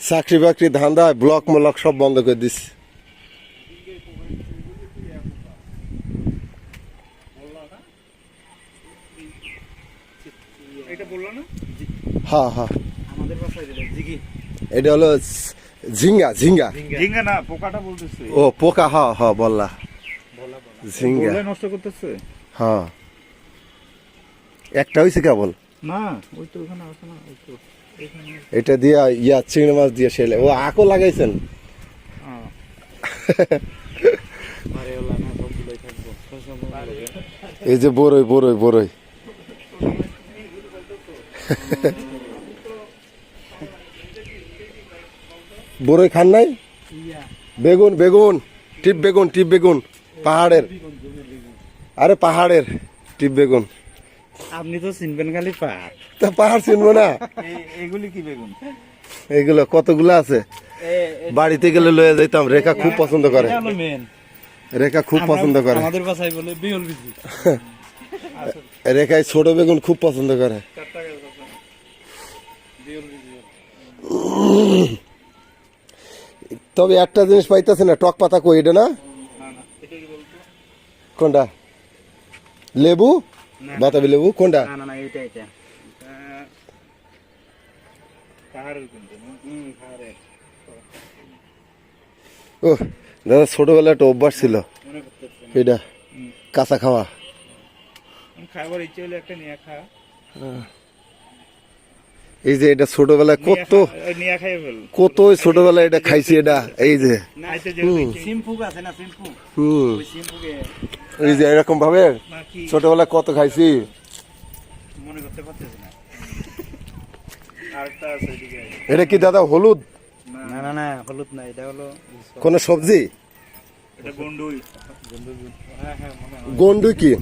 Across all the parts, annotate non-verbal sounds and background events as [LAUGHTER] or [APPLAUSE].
চাকরি বাকরি ধান্দা ব্লক মলক সব বন্ধ করে দিস এটা বলল না? হ্যাঁ হ্যাঁ আমাদের বাসায় যেটা জিগি। এটা হলো ঝ- ঝিঙ্গা ঝিঙ্গা। ঝিঙ্গা। না পোকাটা বলতেছে। ও পোকা হ হ বললা। ঝিঙ্গা। নষ্ট করতেছে? হ্যাঁ একটা হয়েছে কেবল? না ওই তো ওখানে আছে না ওই তো এটা দিয়া ইয়া চিংড়ি মাছ দিয়ে সেলে। ও আকো লাগাইছেন? হ্যাঁ। [LAUGHS] এই যে বড়ই বড়ই বড়ই [LAUGHS] বড়ই খান নাই? বেগুন বেগুন টিপ বেগুন টিপ বেগুন পাহাড়ের। আরে পাহাড়ের টিপ বেগুন। আপনি তো চিনবেন খালি পাহাড়। তা পাহাড় চিনবো না? এগুলি কি বেগুন? এগুলো কতগুলো আছে? বাড়িতে গেলে লয়ে যাইতাম রেখা খুব পছন্দ করে। রেখা খুব পছন্দ করে। আমাদের বাসায় বলে বিয়ল বিজি। [LAUGHS] রেখায় ছোট বেগুন খুব পছন্দ করে। তবে একটা জিনিস পাইতেছে না টক পাতা কই এটা না? কোনটা? লেবু? বাতাবি লেবু কোনটা না না হুম পাহাড়ের ও দাদা ছোটবেলায় একটা অভ্যাস ছিল। এটা কাঁচা খাওয়া। খাবার ইচ্ছে হলে একটা নিয়ে খা। এই যে এটা ছোটবেলায় কত নিয়ে খাইয়ে ফেল কত ছোটবেলায় এটা খাইছি এটা এই যে। হুম। এই যে এরকম ভাবে ছোটবেলায় কত খাইছি। মনে করতে পারতেছি না। আরেকটা আছে এদিকে। এটা কি দাদা হলুদ? না না না হলুদ না এটা হলো কোন সবজি? গন্ডুই। গন্ডুই হ্যাঁ হ্যাঁ মনে হয়। গন্ডু কি?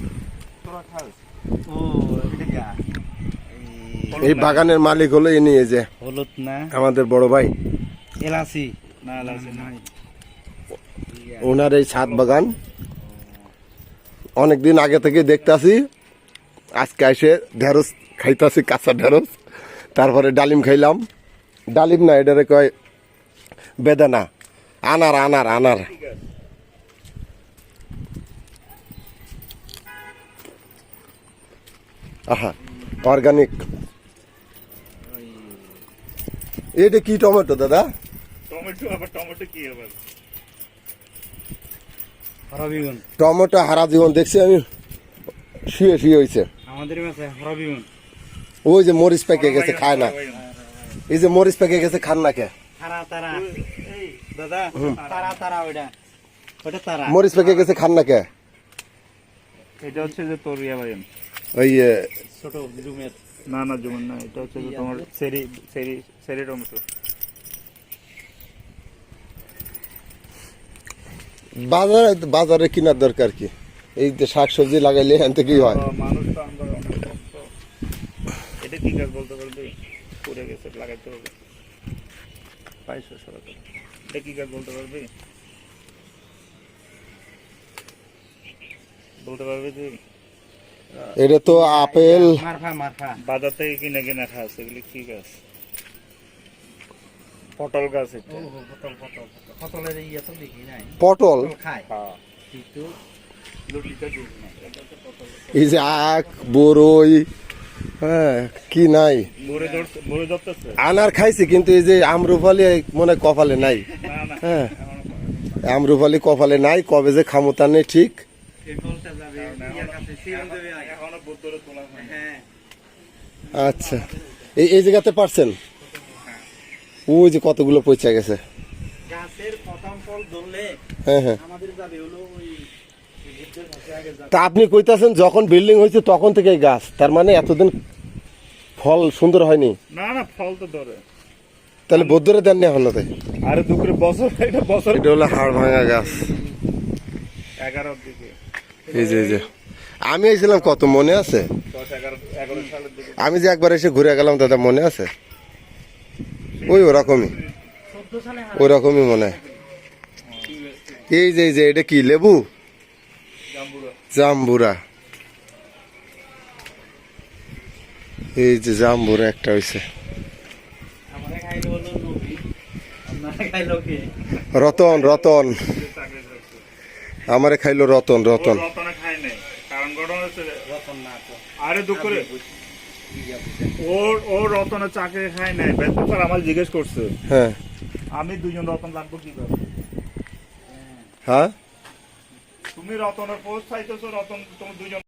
ও এই বাগানের মালিক হলো ইনি এই যে হলুদ না? আমাদের বড় ভাই। এলাচি? না এলাচি নাই। ওনার এই ছাদ বাগান। অনেক দিন আগে থেকে দেখতাছি আজকে এসে ঢেঁড়স খাইতাছি কাঁচা ঢেঁড়স। তারপরে ডালিম খাইলাম। ডালিম না এটারে কয় বেদানা। আনার আনার আনার। আহা অর্গানিক এটা কি টমেটো দাদা? টমেটো আবার টমেটো কি আবার? টমেটো হারা জীবন দেখছি আমি। শুয়ে শুয়ে হয়েছে আমাদের ওই যে মরিচ পেকে গেছে খায় না। এই যে মরিচ পেকে গেছে খান না কে? তারা তারা। এই দাদা তারা। তারা ওইটা। ওটা তারা। মরিচ পেকে গেছে খান না কে? এটা হচ্ছে যে তোর ভাই ওই ছোট জুমের। না না জুমের না এটা হচ্ছে যে তোমার সেরি সেরি সেরি টমেটো। বাজারে বাজারে কেনার দরকার কি? এই যে শাক সবজি লাগাইলে এখান থেকেই হয়? মানুষ তো আমরা এটা কি গাছ বলতে পারবে? পুড়ে গেছে লাগাইতে হবে। পাইছো সরকার এটা কি গাছ বলতে পারবে? বলতে পারবে তুই? এটা তো আপেল। মারফা মারফা। বাজার থেকে কিনে কিনে খাস এগুলি কি গাছ? পটল গাছ এটা। পটল পটল পটলের ইয়ে তো দেখি নাই। পটল? খায়। কিন্তু লুটলিটা দেখি না এটা হচ্ছে পটল এই যে আখ বরই হ্যাঁ কি নাই আনার খাইছি কিন্তু এই যে আমরুফালি মনে কপালে নাই। না না। হ্যাঁ। আমরুফালি কপালে নাই কবে যে ক্ষমতা নেই ঠিক। এই যাবে ইয়ার কাছে সিরাম দেবে এখনও বুদ্ধরে তোলা হ্যাঁ। আচ্ছা। এই এই জায়গাতে পারছেন? ওই যে কতগুলো পয়সা গেছে। গাছের প্রথম ফল ধরলে হ্যাঁ হ্যাঁ। আমাদের যাবে হলো ওই বুদ্ধের কাছে আগে যাবে। তা আপনি কইতাছেন যখন বিল্ডিং হয়েছে তখন থেকে গাছ। তার মানে এতদিন ফল সুন্দর হয়নি। না না ফল তো ধরে। তাহলে বৌদ্ধরে দেন না হলো তাই আরে দুপুরে বছর এটা বছর এটা হলো হাড় ভাঙা গাছ। এগারোর দিকে। এই যে এই যে আমি এসেছিলাম কত মনে আছে? আমি যে একবার এসে ঘুরে গেলাম দাদা মনে আছে? ওই ওরকমই। চোদ্দ সালে ওই রকমই মনে এই যে এই যে এটা কি লেবু? জাম্বুরা। এই যে জাম্বুর একটা হয়েছে রতন রতন। আমারে খাইলো রতন রতন। রতনে খায় নাই। কারণ ঘটনা হচ্ছে রতন না আরে দুঃখ করে বুঝছেন ওর ও রতনে চাকরি খাই নাই। বেতন আমার জিজ্ঞেস করছে হ্যাঁ। আমি দুজন রতন লাগবো কি করে হ্যাঁ? তুমি রতনের পোস্ট চাইতেছো রতন তুমি দুজন